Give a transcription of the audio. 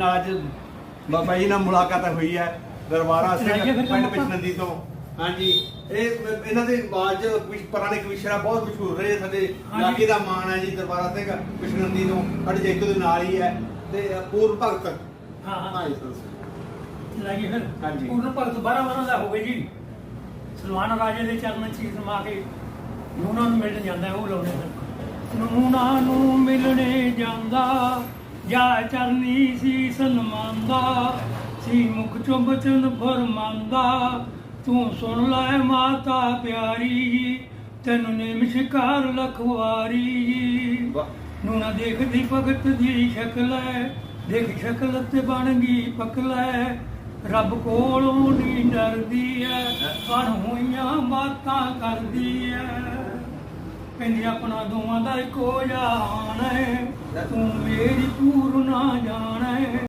ਅੱਜ ਬਾਬਾ ਜੀ ਨਾਲ ਮੁਲਾਕਾਤ ਹੋਈ ਹੈ ਦਰਬਾਰਾ ਸਿੰਘ ਪਿੰਡ। ਪਿਛਨੰਦੀ ਤੋਂ। ਹਾਂਜੀ ਇਹ ਇਹਨਾਂ ਦੇ ਬਾਜ ਕੁਝ ਪੁਰਾਣੇ ਕਵਿਸ਼ਰਾ ਬਹੁਤ ਮਸ਼ਹੂਰ ਰਹੇ ਸਾਡੇ। ਇਲਾਕੇ ਦਾ ਮਾਣ ਹੈ ਜੀ ਦਰਬਾਰਾ ਸਿੰਘ ਪਿਛਨੰਦੀ ਤੋਂ ਸਾਡੇ ਜੇਤੂ ਦੇ ਨਾਲ ਹੀ ਹੈ ਤੇ ਪੂਰਨ ਭਗਤ। ਹਾਂ ਹਾਂ। ਲਾਈਏ ਫਿਰ ਹਾਂਜੀ। ਪੂਰਨ ਭਗਤ 12 ਵਰਾਂ ਦਾ ਹੋਵੇ ਜੀ। ਸਲਮਾਨ ਰਾਜੇ ਦੇ ਚਰਨਾਂ 'ਚ ਸਮਾ ਕੇ ਨੂਨਾ ਨੂੰ ਮਿਲਣ ਜਾਂਦਾ ਉਹ ਲਾਉਣੇ ਫਿਰ ਨੂਨਾ ਨੂੰ ਮਿਲਣੇ ਜਾਂਦਾ। ਜਾ ਚਰਨੀ ਸੀ ਸਨਮਾਨਦਾ ਸੀ ਮੁਖ ਚੋਂ ਬਚਨ ਫਰਮਾਂਦਾ। ਤੂੰ ਸੁਣ ਲੈ ਮਾਤਾ ਪਿਆਰੀ ਤੈਨੂੰ ਨਿਮਸ਼ਕਾਰ ਲਖਵਾਰੀ। ਵਾਹ। ਨੂਣਾ ਦੇਖਦੀ ਭਗਤ ਦੀ ਸ਼ਕਲ ਐ ਦੇਖ ਸ਼ਕਲ ਤੇ ਬਣ ਗਈ ਪਕਲ। ਰੱਬ ਕੋਲੋਂ ਨਹੀਂ ਡਰਦੀ ਐ ਅਣ ਹੋਈਆਂ ਬਾਤਾਂ ਕਰਦੀ ਐ। ਕਹਿੰਦੀ ਆਪਣਾ ਦੋਵਾਂ ਦਾ ਇੱਕੋ ਜਾਣ ਐ। ਤੂੰ ਮੇਰੀ ਪੂਰ ਨਾ ਜਾਣਾ। ਐ